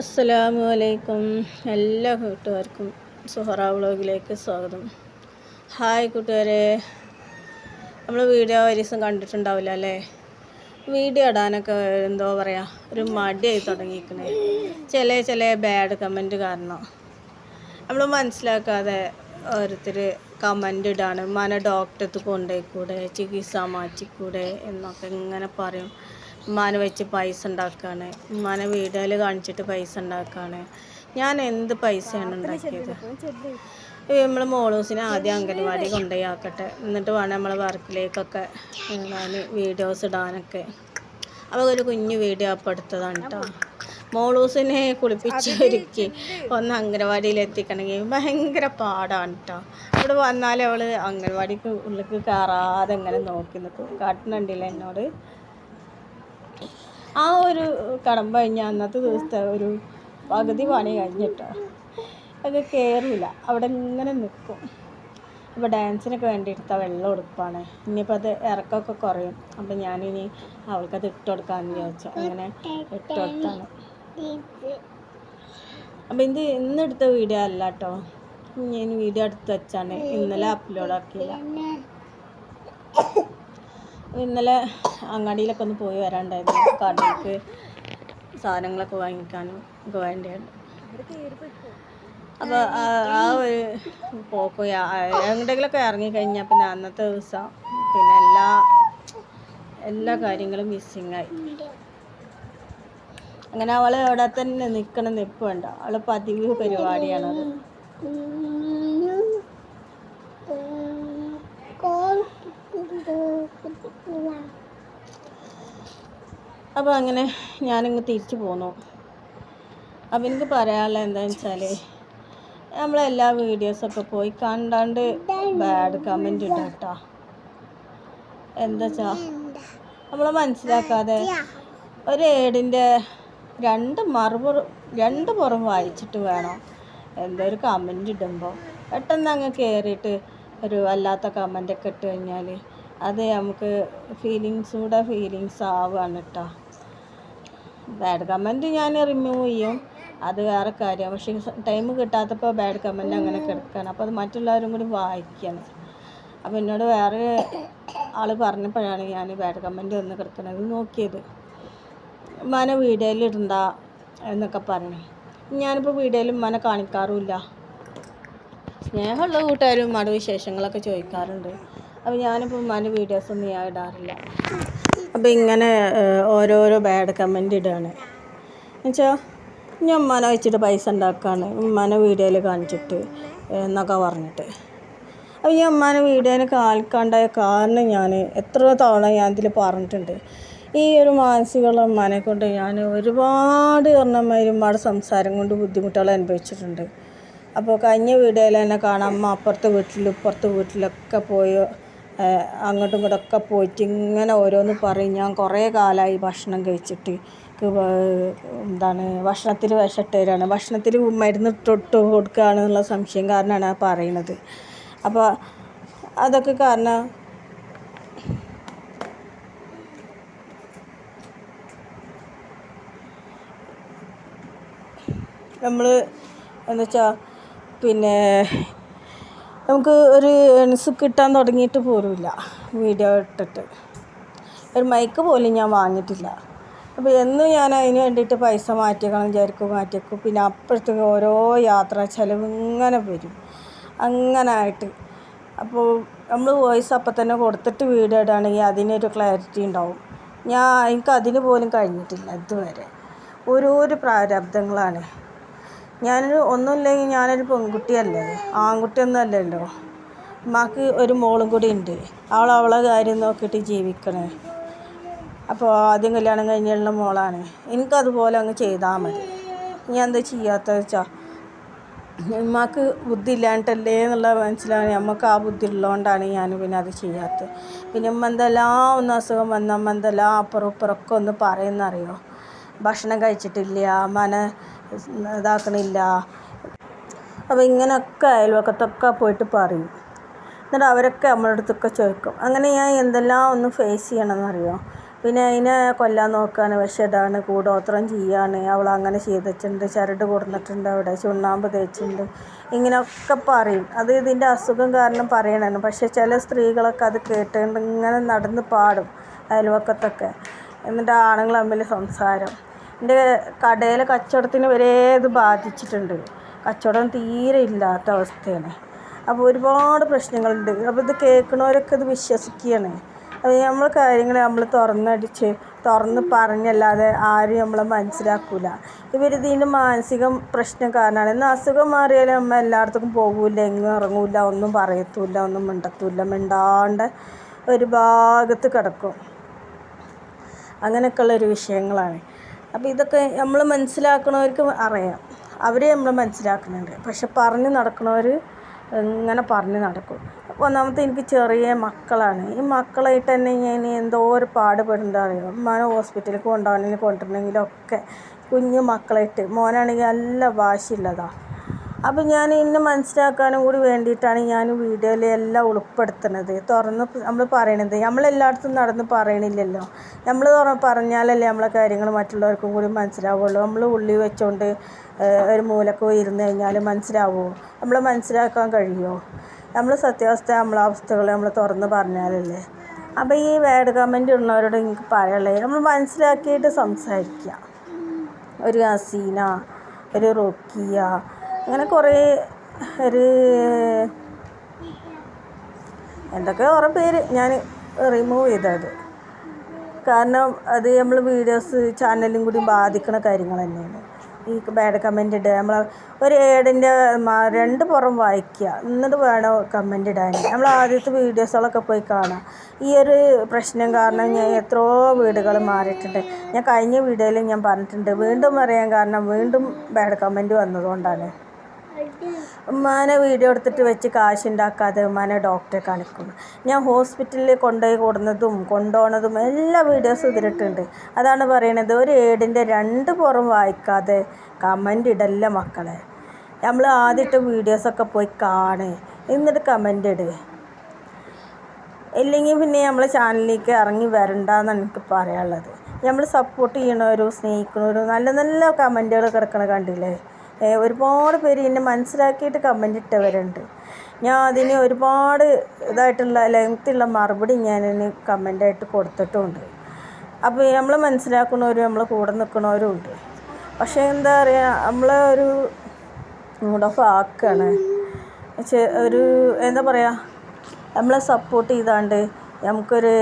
അസ്സലാമു അലൈക്കും എല്ലാ കൂട്ടുകാർക്കും സുഹറ വ്ളോഗിലേക്ക് സ്വാഗതം. ഹായ് കൂട്ടുകാരെ. നമ്മൾ വീഡിയോ ഒരു ദിവസം കണ്ടിട്ടുണ്ടാവില്ല അല്ലേ? വീഡിയോ ഇടാനൊക്കെ എന്തോ പറയുക ഒരു മടിയായി തുടങ്ങിയിരിക്കണേ. ചില ചില ബാഡ് കമന്റ് കാരണം. നമ്മൾ മനസ്സിലാക്കാതെ ഓരോരുത്തർ കമന്റ് ഇടാണ്. മന ഡോക്ടർക്ക് കൊണ്ടുപോയിക്കൂടെ ചികിത്സ മാറ്റിക്കൂടെ എന്നൊക്കെ ഇങ്ങനെ പറയും. ഉമ്മാനെ വെച്ച് പൈസ ഉണ്ടാക്കുകയാണ് ഉമ്മാനെ വീഡിയോയിൽ കാണിച്ചിട്ട് പൈസ ഉണ്ടാക്കുകയാണ് ഞാൻ എന്ത് പൈസയാണ് ഉണ്ടാക്കിയത്? നമ്മൾ മോളൂസിനെ ആദ്യം അംഗൻവാടി കൊണ്ടുപോയി ആക്കട്ടെ. എന്നിട്ട് വേണം നമ്മളെ വർക്കിലേക്കൊക്കെ വീഡിയോസ് ഇടാനൊക്കെ. അപ്പോൾ ഒരു കുഞ്ഞു വീഡിയോ അപ്പം എടുത്തതാണ് കേട്ടോ മോളൂസിനെ കുളിപ്പിച്ച് ഒരുക്കി. ഒന്ന് അംഗനവാടിയിൽ എത്തിക്കണമെങ്കിൽ ഭയങ്കര പാടാണ് കേട്ടോ ഇവിടെ വന്നാലേ അവൾ അംഗൻവാടിക്ക് ഉള്ളിലേക്ക് കയറാതെ ഇങ്ങനെ നോക്കി നിൽക്കും. കാട്ടുന്നുണ്ടല്ലോ എന്നോട്? ആ ഒരു കടമ്പ കഴിഞ്ഞ അന്നത്തെ ദിവസത്തെ ഒരു പകുതി പണി കഴിഞ്ഞിട്ടോ. അത് കയറില്ല അവിടെ ഇങ്ങനെ നിൽക്കും അപ്പോൾ ഡാൻസിനൊക്കെ വേണ്ടി എടുത്ത വെള്ളം ഉടുപ്പാണ് ഇനിയിപ്പോൾ അത് ഇറക്കമൊക്കെ കുറയും. അപ്പോൾ ഞാനിനി അവൾക്കത് ഇട്ട് കൊടുക്കാമെന്ന് വിചാരിച്ചു. അങ്ങനെ ഇട്ട് കൊടുത്താണ്. അപ്പോൾ ഇത് ഇന്ന് എടുത്ത വീഡിയോ അല്ല കേട്ടോ ഞാൻ വീഡിയോ എടുത്ത് വെച്ചാണ്. ഇന്നലെ അപ്ലോഡ് ആക്കിയില്ല. ഇന്നലെ അങ്ങാടിയിലൊക്കെ ഒന്ന് പോയി വരാണ്ടായിരുന്നു. കടയ്ക്ക് സാധനങ്ങളൊക്കെ വാങ്ങിക്കാനും ഒക്കെ വേണ്ടിയാണ് അപ്പോൾ ആ ഒരു പോക്ക് എങ്ങോട്ടെങ്കിലൊക്കെ ഇറങ്ങിക്കഴിഞ്ഞാൽ പിന്നെ അന്നത്തെ ദിവസം പിന്നെ എല്ലാ എല്ലാ കാര്യങ്ങളും മിസ്സിങ് ആയി. അങ്ങനെ അവൾ അവിടെ തന്നെ നിൽക്കണം നിൽപ്പ് അവൾ പതിവ് പരിപാടിയാണത്. അപ്പോൾ അങ്ങനെ ഞാനിങ്ങ് തിരിച്ചു പോന്നു. അപ്പം എനിക്ക് പറയാനുള്ള എന്താണെന്ന് വെച്ചാൽ നമ്മളെല്ലാ വീഡിയോസൊക്കെ പോയി കണ്ടാണ്ട് ബാഡ് കമന്റ് ഇടും കേട്ടോ എന്താ വെച്ചാ നമ്മൾ മനസ്സിലാക്കാതെ ഒരു ഏടിന്റെ രണ്ട് മറുപുറം രണ്ട് പുറം വായിച്ചിട്ട് വേണം എന്തോ ഒരു കമന്റ് ഇടുമ്പോൾ പെട്ടെന്ന് അങ്ങ് കയറിയിട്ട് ഒരു വല്ലാത്ത കമന്റൊക്കെ ഇട്ട് കഴിഞ്ഞാൽ അത് നമുക്ക് ഫീലിങ്സ് കൂടെ ഫീലിങ്സ് ആവുകയാണ് കേട്ടോ ബാഡ് കമന്റ് ഞാൻ റിമൂവ് ചെയ്യും. അത് വേറെ കാര്യം. പക്ഷേ ടൈം കിട്ടാത്തപ്പോൾ ബാഡ് കമന്റ് അങ്ങനെ കിടക്കുകയാണ് അപ്പോൾ അത് മറ്റുള്ളവരും കൂടി വായിക്കുകയാണ് അപ്പോൾ എന്നോട് വേറെ ആൾ പറഞ്ഞപ്പോഴാണ് ഞാൻ ബാഡ് കമന്റ് ഒന്ന് കിടക്കണത്. നോക്കിയത്. മന വീഡിയോയിൽ ഇടണ്ട എന്നൊക്കെ പറഞ്ഞു. ഞാനിപ്പോൾ വീഡിയോയിലും മന കാണിക്കാറുമില്ല. സ്നേഹമുള്ള കൂട്ടുകാരും മട വിശേഷങ്ങളൊക്കെ ചോദിക്കാറുണ്ട്. അപ്പോൾ ഞാനിപ്പോൾ ഉമ്മാന്റെ വീഡിയോസൊന്നും ഞാൻ ഇടാറില്ല. അപ്പോൾ ഇങ്ങനെ ഓരോരോ ബാഡ് കമന്റ് ഇടുകയാണ് എന്നുവെച്ചാൽ ഞാൻ ഉമ്മാനെ വെച്ചിട്ട് പൈസ ഉണ്ടാക്കുകയാണ് ഉമ്മാനെ വീഡിയോയിൽ കാണിച്ചിട്ട് എന്നൊക്കെ പറഞ്ഞിട്ട്. അപ്പോൾ ഞാൻ ഉമ്മാനെ വീഡിയോനെ കാണിക്കാണ്ടായ കാരണം ഞാൻ എത്ര തവണ ഞാൻ ഇതിൽ പറഞ്ഞിട്ടുണ്ട്. ഈ ഒരു മാനസികമുള്ള ഉമ്മാനെ കൊണ്ട് ഞാൻ ഒരുപാട് പറഞ്ഞമാതിരി ഒരുപാട് സംസാരം കൊണ്ട് ബുദ്ധിമുട്ടുകൾ അനുഭവിച്ചിട്ടുണ്ട്. അപ്പോൾ കഴിഞ്ഞ വീഡിയോയിൽ തന്നെ കാണാം അമ്മ അപ്പുറത്തെ വീട്ടിലും ഇപ്പുറത്തെ വീട്ടിലൊക്കെ പോയി അങ്ങോട്ടും ഇങ്ങോട്ടും ഒക്കെ പോയിട്ട് ഇങ്ങനെ ഓരോന്ന് പറയും. ഞാൻ കുറേ കാലമായി ഭക്ഷണം കഴിച്ചിട്ട്. എന്താണ് ഭക്ഷണത്തിൽ വിഷട്ട് ഭക്ഷണത്തിൽ മരുന്ന് ഇട്ടിട്ട് കൊടുക്കുകയാണ് എന്നുള്ള സംശയം കാരണമാണ് ആ പറയണത് അപ്പോൾ അതൊക്കെ കാരണം നമ്മൾ എന്താ വെച്ചാൽ പിന്നെ നമുക്ക് ഒരു ഏൺസ് കിട്ടാൻ തുടങ്ങിയിട്ട് പോലുമില്ല. വീഡിയോ ഇട്ടിട്ട്. ഒരു മൈക്ക് പോലും ഞാൻ വാങ്ങിയിട്ടില്ല. അപ്പോൾ എന്നും ഞാൻ അതിന് വേണ്ടിയിട്ട് പൈസ മാറ്റിയേക്കണം വിചാരിക്കും മാറ്റിയേക്കും. പിന്നെ അപ്പോഴത്തേക്ക് ഓരോ യാത്ര ചിലവ് ഇങ്ങനെ വരും. അങ്ങനെ ആയിട്ട്. അപ്പോൾ നമ്മൾ വോയിസ് അപ്പം തന്നെ കൊടുത്തിട്ട് വീഡിയോ ഇടുകയാണെങ്കിൽ അതിനൊരു ക്ലാരിറ്റി ഉണ്ടാവും. ഞാൻ എനിക്ക് അതിന് പോലും കഴിഞ്ഞിട്ടില്ല ഇതുവരെ. ഓരോരോ പ്രാരബ്ധങ്ങളാണ് ഞാനൊരു ഒന്നുമില്ലെങ്കിൽ ഞാനൊരു പെൺകുട്ടിയല്ലേ? ആൺകുട്ടിയൊന്നും അല്ലല്ലോ ഉമ്മാക്ക് ഒരു മോളും കൂടി ഉണ്ട്. അവൾ അവളെ കാര്യം നോക്കിയിട്ട് ജീവിക്കണേ. അപ്പോൾ ആദ്യം കല്യാണം കഴിഞ്ഞുള്ള മോളാണ്. എനിക്കതുപോലെ അങ്ങ് ചെയ്താൽ മതി. ഞാൻ എന്താ ചെയ്യാത്ത വെച്ചാൽ ഉമ്മാക്ക് ബുദ്ധി ഇല്ലാണ്ടല്ലേ എന്നുള്ള മനസ്സിലാണ് നമുക്ക് ആ ബുദ്ധി ഉള്ളതുകൊണ്ടാണ് ഞാൻ പിന്നെ അത് ചെയ്യാത്തത്. പിന്നെ ഉമ്മ എന്തെല്ലാം ഒന്ന് അസുഖം വന്ന ഉമ്മ എന്തെല്ലാം അപ്പുറം ഇപ്പുറമൊക്കെ ഒന്ന് പറയുന്നറിയോ? ഭക്ഷണം കഴിച്ചിട്ടില്ല. മന ഇതാക്കണില്ല. അപ്പോൾ ഇങ്ങനെയൊക്കെ അയൽവക്കത്തൊക്കെ പോയിട്ട് പറയും. എന്നിട്ട് അവരൊക്കെ നമ്മുടെ അടുത്തൊക്കെ ചോദിക്കും. അങ്ങനെ ഞാൻ എന്തെല്ലാം ഒന്ന് ഫേസ് ചെയ്യണമെന്നറിയോ? പിന്നെ അതിനെ കൊല്ലാൻ നോക്കുകയാണ് വിഷമിടാണ് കൂടോത്രം ചെയ്യാണ്. അവൾ അങ്ങനെ ചെയ്തിട്ടുണ്ട്. ചരട് കൊടുന്നിട്ടുണ്ട് അവിടെ. ചുണ്ണാമ്പ് തേച്ചിട്ടുണ്ട്. ഇങ്ങനെയൊക്കെ പറയും. അത് ഇതിന്റെ അസുഖം കാരണം പറയണതാണ് പക്ഷേ ചില സ്ത്രീകളൊക്കെ അത് കേട്ടുകൊണ്ട് ഇങ്ങനെ നടന്ന് പാടും അയൽവക്കത്തൊക്കെ. എന്നിട്ട് ആണുങ്ങൾ തമ്മിൽ സംസാരം. എന്റെ കടയിലെ കച്ചവടത്തിന് വരെ ഇത് ബാധിച്ചിട്ടുണ്ട്. കച്ചവടം തീരെ ഇല്ലാത്ത അവസ്ഥയാണ്. അപ്പോൾ ഒരുപാട് പ്രശ്നങ്ങളുണ്ട്. അപ്പോൾ ഇത് കേൾക്കണവരൊക്കെ ഇത് വിശ്വസിക്കുകയാണ്. അത് നമ്മൾ കാര്യങ്ങൾ നമ്മൾ തുറന്നടിച്ച് തുറന്ന് പറഞ്ഞല്ലാതെ ആരും നമ്മളെ മനസ്സിലാക്കില്ല ഇവരിതിന്റെ മാനസിക പ്രശ്നം കാരണമാണ്. എന്നാൽ അസുഖം മാറിയാലും നമ്മൾ എല്ലായിടത്തേക്കും പോകില്ല എങ്ങും ഇറങ്ങില്ല ഒന്നും പറയത്തൂല്ല ഒന്നും മിണ്ടത്തുമില്ല മിണ്ടാണ്ട് ഒരു ഭാഗത്ത് കിടക്കും. അങ്ങനെയൊക്കെയുള്ളൊരു വിഷയങ്ങളാണ്. അപ്പോൾ ഇതൊക്കെ നമ്മൾ മനസ്സിലാക്കണവർക്ക് അറിയാം. അവർ നമ്മൾ മനസ്സിലാക്കുന്നുണ്ട്. പക്ഷെ പറഞ്ഞ് നടക്കണവർ ഇങ്ങനെ പറഞ്ഞ് നടക്കും. ഒന്നാമത്തെ എനിക്ക് ചെറിയ മക്കളാണ്. ഈ മക്കളായിട്ട് തന്നെ ഞാൻ എന്തോ ഒരു പാടുപെടുന്നത് അറിയാം? ഉമ്മാനെ ഹോസ്പിറ്റലിൽ കൊണ്ടുപോകണമെങ്കിൽ കൊണ്ടുവരണമെങ്കിലൊക്കെ കുഞ്ഞു മക്കളായിട്ട്. മോനാണെങ്കിൽ നല്ല വാശിയുള്ളതാണ് അപ്പം ഞാൻ ഇന്ന് മനസ്സിലാക്കാനും കൂടി വേണ്ടിയിട്ടാണ് ഞാൻ വീഡിയോയിൽ എല്ലാം ഉൾപ്പെടുത്തുന്നത്. തുറന്ന് നമ്മൾ പറയണത്. നമ്മളെല്ലായിടത്തും നടന്ന് പറയണില്ലല്ലോ. നമ്മൾ തുറ പറഞ്ഞാലല്ലേ നമ്മളെ കാര്യങ്ങൾ മറ്റുള്ളവർക്കും കൂടി മനസ്സിലാവുള്ളൂ. നമ്മൾ ഉള്ളി വെച്ചോണ്ട് ഒരു മൂലക്കോ ഇരുന്ന് കഴിഞ്ഞാൽ മനസ്സിലാവുമോ നമ്മളെ മനസ്സിലാക്കാൻ കഴിയുമോ നമ്മൾ സത്യാവസ്ഥ നമ്മളെ അവസ്ഥകൾ നമ്മൾ തുറന്ന് പറഞ്ഞാലല്ലേ. അപ്പോൾ ഈ വേഡ് കമന്റ് ഉള്ളവരോട് എനിക്ക് പറയാനുള്ളത് നമ്മൾ മനസ്സിലാക്കിയിട്ട് സംസാരിക്കുക ഒരു ഹസീന ഒരു റോക്കിയ അങ്ങനെ കുറേ ഒരു എന്തൊക്കെ കുറേ പേര് ഞാൻ റിമൂവ് ചെയ്തത്. കാരണം അത് നമ്മൾ വീഡിയോസ് ചാനലും കൂടി ബാധിക്കുന്ന കാര്യങ്ങൾ തന്നെയാണ്. ഈ ബാഡ് കമന്റ് ഇടുക നമ്മൾ ഒരു ഏടിന്റെ രണ്ട് പുറം വായിക്കുക എന്നിട്ട് വേണം കമന്റ് ഇടാൻ നമ്മൾ ആദ്യത്തെ വീഡിയോസുകളൊക്കെ പോയി കാണാം. ഈ ഒരു പ്രശ്നം കാരണം ഞാൻ എത്രയോ വീടുകൾ മാറിയിട്ടുണ്ട്. ഞാൻ കഴിഞ്ഞ വീഡിയോയിൽ ഞാൻ പറഞ്ഞിട്ടുണ്ട് വീണ്ടും അറിയാൻ കാരണം വീണ്ടും ബാഡ് കമന്റ് വന്നതുകൊണ്ടാണ് ഉമ്മാനെ വീഡിയോ എടുത്തിട്ട് വെച്ച് കാശുണ്ടാക്കാതെ ഉമ്മാനെ ഡോക്ടറെ കാണിക്കുന്നു ഞാൻ ഹോസ്പിറ്റലിൽ കൊണ്ടുപോയി കൊടുന്നതും കൊണ്ടുപോകുന്നതും എല്ലാ വീഡിയോസും ഇതിലിട്ടുണ്ട് അതാണ് പറയണത് ഒരു ഏടിന്റെ രണ്ട് പുറം വായിക്കാതെ കമന്റ് ഇടല്ല മക്കളെ. നമ്മൾ ആദ്യത്തെ വീഡിയോസൊക്കെ പോയി കാണ്. എന്നിട്ട് കമന്റ് ഇട്. ഇല്ലെങ്കിൽ പിന്നെ നമ്മളെ ചാനലിലേക്ക് ഇറങ്ങി വരണ്ടെന്നാണ് എനിക്ക് പറയാനുള്ളത്. നമ്മൾ സപ്പോർട്ട് ചെയ്യണവരും സ്നേഹിക്കണവരും നല്ല നല്ല കമന്റുകൾ കിടക്കണ കണ്ടില്ലേ? ഒരുപാട് പേര് എന്നെ മനസ്സിലാക്കിയിട്ട് കമന്റ് ഇട്ടവരുണ്ട്. ഞാൻ അതിന് ഒരുപാട് ഇതായിട്ടുള്ള ലെങ്ത്തുള്ള മറുപടി ഞാൻ അതിന് കമന്റായിട്ട് കൊടുത്തിട്ടുമുണ്ട് അപ്പോൾ നമ്മൾ മനസ്സിലാക്കുന്നവരും നമ്മൾ കൂടെ നിൽക്കുന്നവരും ഉണ്ട്. പക്ഷേ എന്താ പറയുക നമ്മളെ ഒരു മൂഡ് ഓഫ് ആക്കുകയാണ് ഒരു എന്താ പറയുക നമ്മളെ സപ്പോർട്ട് ചെയ്താണ്ട് നമുക്കൊരു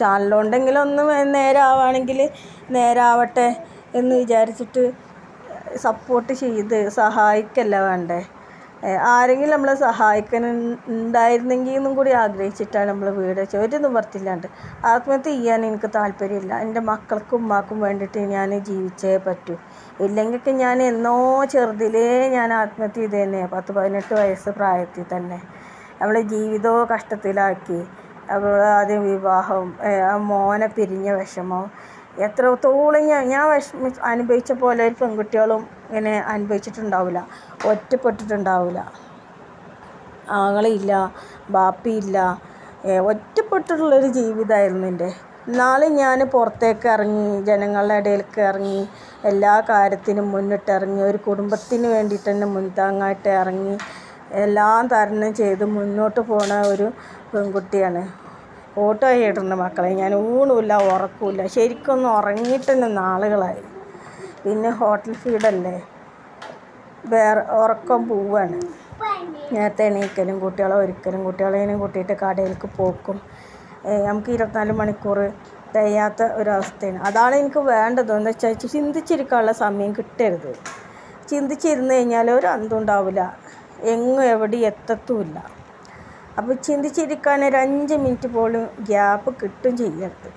ചാനലുണ്ടെങ്കിലൊന്നും നേരാവാണെങ്കിൽ ചാനലുണ്ടെങ്കിലും ഒന്ന് നേരാവുകയാണെങ്കിൽ നേരാവട്ടെ എന്ന് വിചാരിച്ചിട്ട് സപ്പോർട്ട് ചെയ്ത് സഹായിക്കല്ല വേണ്ടേ? ആരെങ്കിലും നമ്മളെ സഹായിക്കാൻ ഉണ്ടായിരുന്നെങ്കിൽ എന്നും കൂടി ആഗ്രഹിച്ചിട്ടാണ് നമ്മൾ വീട് വെച്ചത്. ഒരു നിവർത്തില്ലാണ്ട് ആത്മഹത്യ ചെയ്യാൻ എനിക്ക് താല്പര്യമില്ല. എന്റെ മക്കൾക്കും ഉമ്മാക്കും വേണ്ടിയിട്ട് ഞാൻ ജീവിച്ചേ പറ്റൂ. ഇല്ലെങ്കിൽ ഞാൻ എന്നോ ചെറുതിലേ ഞാൻ ആത്മഹത്യ ചെയ്ത് തന്നെ പത്ത് പതിനെട്ട് വയസ്സ് പ്രായത്തിൽ തന്നെ. നമ്മളെ ജീവിതവും കഷ്ടത്തിലാക്കി. അപ്പോൾ ആദ്യം വിവാഹം മോനെ പിരിഞ്ഞ വിഷമം എത്രത്തോളം ഞാൻ ഞാൻ വിഷമി അനുഭവിച്ച പോലെ ഒരു പെൺകുട്ടികളും ഇങ്ങനെ അനുഭവിച്ചിട്ടുണ്ടാവില്ല. ഒറ്റപ്പെട്ടിട്ടുണ്ടാവില്ല. ആങ്ങളില്ല ബാപ്പിയില്ല ഒറ്റപ്പെട്ടിട്ടുള്ളൊരു ജീവിതമായിരുന്നു എന്റെ. എന്നാലും ഞാൻ പുറത്തേക്ക് ഇറങ്ങി ജനങ്ങളുടെ ഇടയിലേക്ക് ഇറങ്ങി എല്ലാ കാര്യത്തിനും മുന്നിട്ടിറങ്ങി ഒരു കുടുംബത്തിന് വേണ്ടിയിട്ട് തന്നെ മുൻതാങ്ങായിട്ട് ഇറങ്ങി എല്ലാം തരണം ചെയ്ത് മുന്നോട്ട് പോണ ഒരു പെൺകുട്ടിയാണ്. ഓട്ടോ ചെയ്തിട്ടുണ്ട് മക്കളെ ഞാൻ ഊണില്ല ഉറക്കില്ല. ശരിക്കൊന്നും ഉറങ്ങിയിട്ട് തന്നെ നാളുകളായി. പിന്നെ ഹോട്ടൽ ഫീഡല്ലേ? വേറെ ഉറക്കം പോവാണ്. നേരത്തെ എണീക്കലും കുട്ടികളെ ഒരുക്കലും കുട്ടികളെയും കൂട്ടിയിട്ട് കടയിലേക്ക് പോക്കും. നമുക്ക് ഇരുപത്തിനാല് മണിക്കൂർ തികയാത്ത ഒരവസ്ഥയാണ്. അതാണ് എനിക്ക് വേണ്ടത്. എന്ന് വെച്ചാൽ ചിന്തിച്ചിരിക്കാനുള്ള സമയം കിട്ടരുത്. ചിന്തിച്ചിരുന്ന് കഴിഞ്ഞാൽ ഒരു അന്തം ഉണ്ടാവില്ല. എങ്ങും എവിടെയും എത്തത്തുമില്ല. അപ്പോൾ ചിന്തിച്ചിരിക്കാൻ ഒരു അഞ്ച് മിനിറ്റ് പോലും ഗ്യാപ്പ് കിട്ടും ചെയ്യരുത്.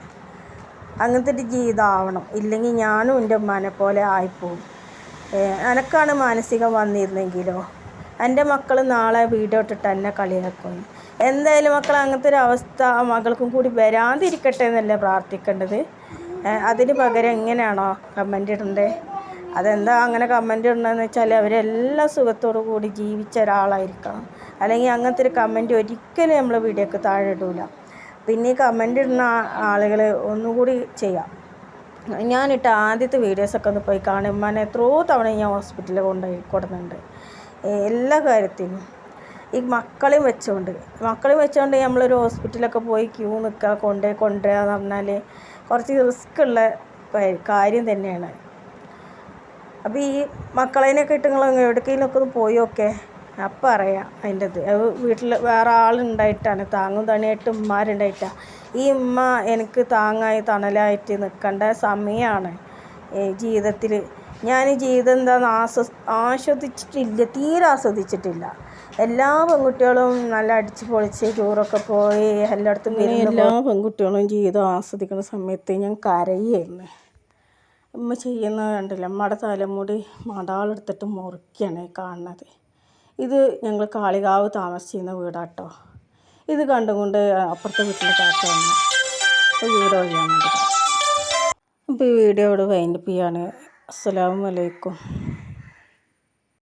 അങ്ങനത്തെ ഒരു ജീവിതമാവണം ഇല്ലെങ്കിൽ ഞാനും എന്റെ ഉമ്മാനെ പോലെ ആയിപ്പോവും. എനക്കാണ് മാനസികം വന്നിരുന്നെങ്കിലോ? എന്റെ മക്കൾ നാളെ വീടോട്ടിട്ട് എന്നെ കളിയാക്കും. എന്തായാലും മക്കൾ അങ്ങനത്തെ ഒരു അവസ്ഥ ആ മകൾക്കും കൂടി വരാതിരിക്കട്ടെ എന്നല്ലേ പ്രാർത്ഥിക്കേണ്ടത്? അതിന് പകരം എങ്ങനെയാണോ കമന്റ് ഇടണ്ടേ? അതെന്താ അങ്ങനെ കമന്റ് ഇടണമെന്ന് വെച്ചാൽ അവരെല്ലാ സുഖത്തോടു കൂടി ജീവിച്ച ഒരാളായിരിക്കണം. അല്ലെങ്കിൽ അങ്ങനത്തെ ഒരു കമന്റ് ഒരിക്കലും നമ്മൾ വീഡിയോക്ക് താഴെ ഇടൂല. പിന്നെ ഈ കമന്റ് ഇടുന്ന ആളുകൾ ഒന്നുകൂടി ചെയ്യാം. ഞാനിട്ട ആദ്യത്തെ വീഡിയോസൊക്കെ ഒന്ന് പോയി കാണും. ഉമ്മാനെ എത്രയോ തവണ ഞാൻ ഹോസ്പിറ്റലിൽ കൊണ്ടുപോയി കൊടുക്കുന്നുണ്ട് എല്ലാ കാര്യത്തിനും. ഈ മക്കളെയും വെച്ചുകൊണ്ട് മക്കളെയും വെച്ചുകൊണ്ട് നമ്മളൊരു ഹോസ്പിറ്റലൊക്കെ പോയി ക്യൂ നിൽക്കുക കൊണ്ടേ കൊണ്ടുവരിക എന്ന് പറഞ്ഞാൽ കുറച്ച് റിസ്ക് ഉള്ള കാര്യം തന്നെയാണ്. അപ്പോൾ ഈ മക്കളേനൊക്കെ ഇട്ട് നിങ്ങൾ എവിടേക്കെങ്കിലുമൊക്കെ ഒന്ന് പോയി നോക്കേ. അപ്പം അറിയാം അതിന്റെ അത് വീട്ടിൽ വേറെ ആളുണ്ടായിട്ടാണ്. താങ്ങും തണിയായിട്ട് ഉമ്മാരുണ്ടായിട്ടാണ് ഈ ഉമ്മ എനിക്ക് താങ്ങായി തണലായിട്ട് നിൽക്കേണ്ട സമയമാണ് ജീവിതത്തിൽ ഞാൻ ജീവിതം എന്താണെന്ന് ആസ്വ ആസ്വദിച്ചിട്ടില്ല തീരെ ആസ്വദിച്ചിട്ടില്ല. എല്ലാ പെൺകുട്ടികളും നല്ല അടിച്ച് പൊളിച്ച് ടൂറൊക്കെ പോയി എല്ലായിടത്തും എല്ലാ പെൺകുട്ടികളും ജീവിതം ആസ്വദിക്കുന്ന സമയത്ത് ഞാൻ കരയായിരുന്നു. ഉമ്മ ചെയ്യുന്നത് കണ്ടില്ല ഉമ്മയുടെ തലമുടി മടാളെടുത്തിട്ട് മുറിക്കുകയാണ് കാണുന്നത്. ഇത് ഞങ്ങൾ കാളികാവ് താമസിച്ചിരുന്ന വീടാട്ടോ. ഇത് കണ്ടുകൊണ്ട് അപ്പുറത്തെ വീട്ടിലെ താത്ത വന്നു. അപ്പോൾ വീട് ഒഴിയാൻ വേണ്ടി അപ്പോൾ ഈ വീഡിയോ ഇവിടെ വൈൻഡപ്പ് ചെയ്യാണ്. അസ്സലാമു അലൈക്കും.